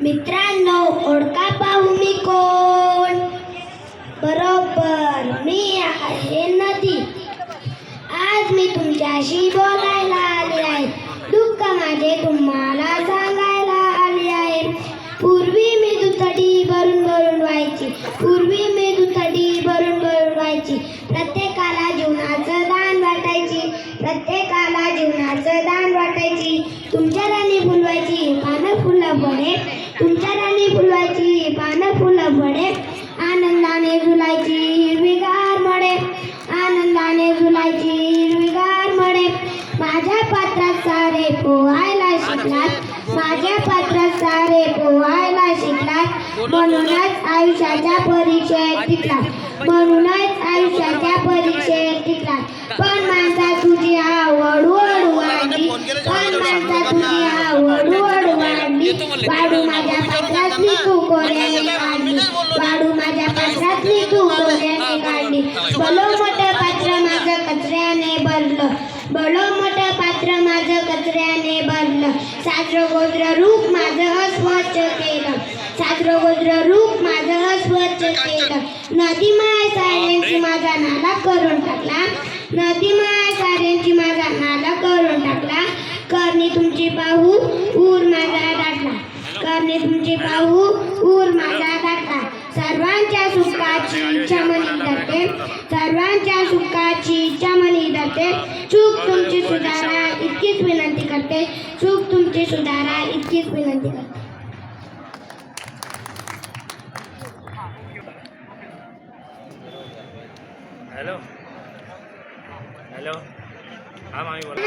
मित्रांनो ओळखा पाहू मी कोण? बरोबर मी आहे नदी. आज मी तुमच्याशी बोलायला आले आहे. दुःख माझे तुम्हाला सांगायला आले आहे. पूर्वी मी दुथडी भरून भरून व्हायची. पूर्वी मी दुथडी भरून भरून व्हायची. प्रत्येक मला जीवनाचं दान वाटायची. तुमच्या राणी फुलवायची पानं फुलं बडे तुमच्या राणी फुलवायची पानं फुलं बडे आनंदाने झुलायची हिरवीगार मडे आनंदाने झुलायची हिरवीगार मडे माझ्या पात्रात सारे पोहायला शिकलात. माझ्या पात्रात सारे पोहायला शिकलात. म्हणूनच आयुष्याच्या परीक्षेत टिकलात. म्हणूनच आयुष्याच्या परीक्षेत टिकलात. पण माझा आवड वड वाढली पण माणसा तुझी आवड वड वाढली वाढू माझ्या पात्रातली तू काढली वाढू माझ्या पात्रातली तू कोऱ्याने काढली भलो मोठं पात्र माझं कचऱ्याने भरलं. भलो मोठं पात्र माझं कचऱ्याने भरलं. साजरं गोत्र रूप माझं अस्वच्छ केलं. साजरं गोत्र रूप माझं अस्वच्छ केलं. नदी माय माझा नाला करून टाकला. नदी माय साऱ्यांची माझा नाला करून टाकला. करणी तुमची पाहू ऊर माझा दाटला. करणे तुमची पाहू ऊर माझा दाटला. सर्वांच्या सुखाची इच्छा मनी जाते. सर्वांच्या सुखाची इच्छा मनी जाते. चूक तुमची सुधारा इतकीच विनंती करते. चूक तुमची सुधारा इतकीच विनंती करते. हॅलो. हॅलो. हा मामी बोला.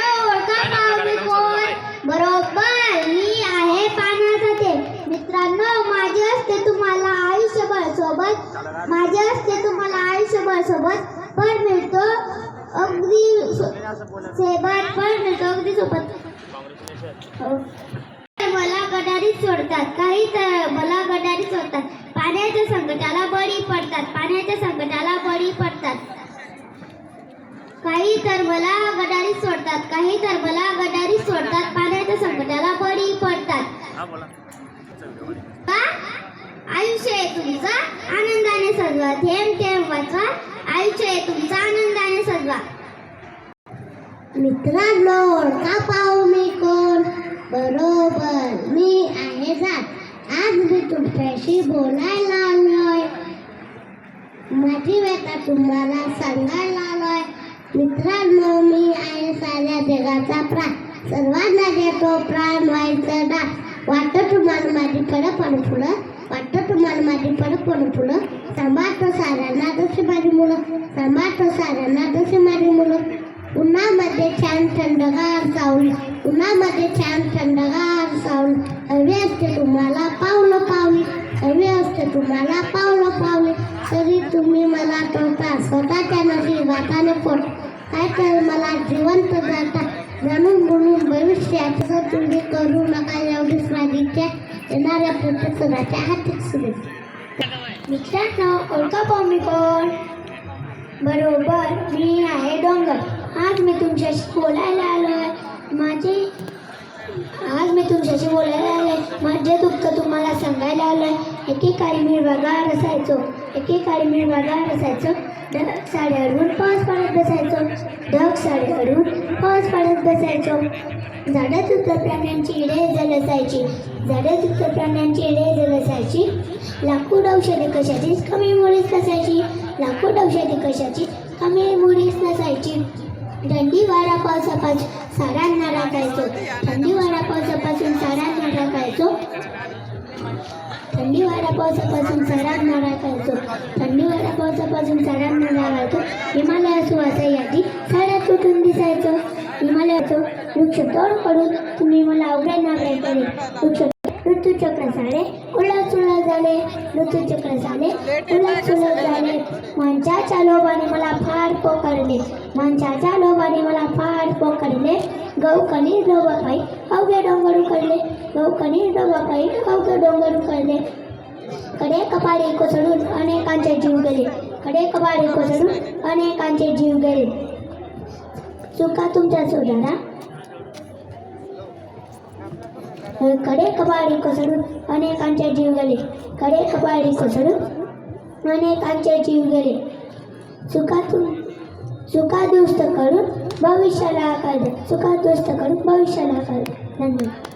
बरोबर मी आहे पाण्यात ते. मित्रांनो माझे असते तुम्हाला आयुष्यभर सोबत. माझे असते तुम्हाला आयुष्यभर सोबत. पण मिळतो अगदी सेबत पण मिळतो अगदी सोबत. मला गटारीत सोडतात. काही तर मला गटारीत सोडतात. पाण्याच्या संकटाला बळी पडतात. पाण्याच्या संकटाला बळी पडतात. काही तर मला गटारीत सोडतात काही तर मला गटारीत सोडतात पाण्याच्या संकटाला बळी पडतात. आयुष्य आहे तुमचा आनंदाने सजवा. थेंब थेंब वाचवा. आयुष्य आहे तुमचा आनंदाने सजवा. मित्रांनो ओळखा पाहू मी कोण? बरोबर मी आहे जात. आज मी तुमच्याशी बोलायला आलोय. माझी व्यथा तुम्हाला सांगायला आलोय. मित्रांनो मी आहे साऱ्या जगाचा प्राण. सर्वांना देतो प्राण व्हायचं ना वाटतं तुम्हाला माझी पड पड फुलं? वाटतं तुम्हाला माझी पड पड फुलं? सांभाळतो साऱ्यांना जशी माझी मुलं. सांभाळतो साऱ्यांना जशी माझी मुलं. उन्हामध्ये छान थंडगार सावली. उन्हामध्ये छान थंडगार सावली. हवी असते तुम्हाला पावलं पावली. हवी असते तुम्हाला पावलं पावली. तरी तुम्ही मला टोता स्वतःच्या नशिबाताने पोट काय तर मला जिवंत जाता. जाणून म्हणून भविष्याचा तुम्ही करू नका एवढीच माझी इच्छा. येणाऱ्या प्रत्यक्षराच्या हाती सुरू. मित्रांनो ओळखा पाहू मी कोण? बरोबर मी आहे डोंगर. आज मी तुमच्याशी बोलायला आलोय. माझे आज मी तुमच्याशी बोलायला आलोय. माझे दुःख तुम्हाला सांगायला आलोय. एकेकाळी मी बघा असायचो एकेकाळी मी बघार तर ढग साड्यावरून पाऊस पाडत बसायचो. ढग साड्यावरून पाऊस पाडत बसायचो. झाडात उतर प्राण्यांची इडे जल असायची. झाडात उतर प्राण्यांची इडे जल असायची. लाकूड औषधे कशाचीच कमी मुळीच नसायची. लाकूड औषधे कशाची कमी मुळीच नसायची. थंडी वारा पावसापासून सारांना राखायचो. थंडी वारा पावसापासून सारांना राखायचो. थंडी वारा पावसापासून नारा करतो. थंडी वारा पावसापासून नारा राखायचो हिमालय सुवासा यादी. साऱ्यात तुटून दिसायचो? हिमालयाचो. वृक्ष तोड पडून तुम्ही मला अवघ्या नागरे करे वृक्ष ऋतुचक्र झाले. उलट सुलट झाले. ऋतुचक्र झाले. उलट सुलट झाले. माणसाच्या लोभाने मला फार पोकारले माणसाच्या लोभाने मला फार पोकारले गौकणी डोबापाई अवघे डोंगर उकडले गौकणी डोबापाई अवघे डोंगर उकडले कडे कपाळे कोसळून अनेकांचे जीव गेले. कडे कपाळे कोसळून अनेकांचे जीव गेले. चुका तुमच्या सुधारा कडे कपाळी कोसळून अनेकांचे जीव गेले. कडे कपाळी कोसळून अनेकांचे जीव गेले. चुका दुरुस्त करून भविष्याला आकार द्या दुरुस्त करून भविष्याला आकार द्या धन्यवाद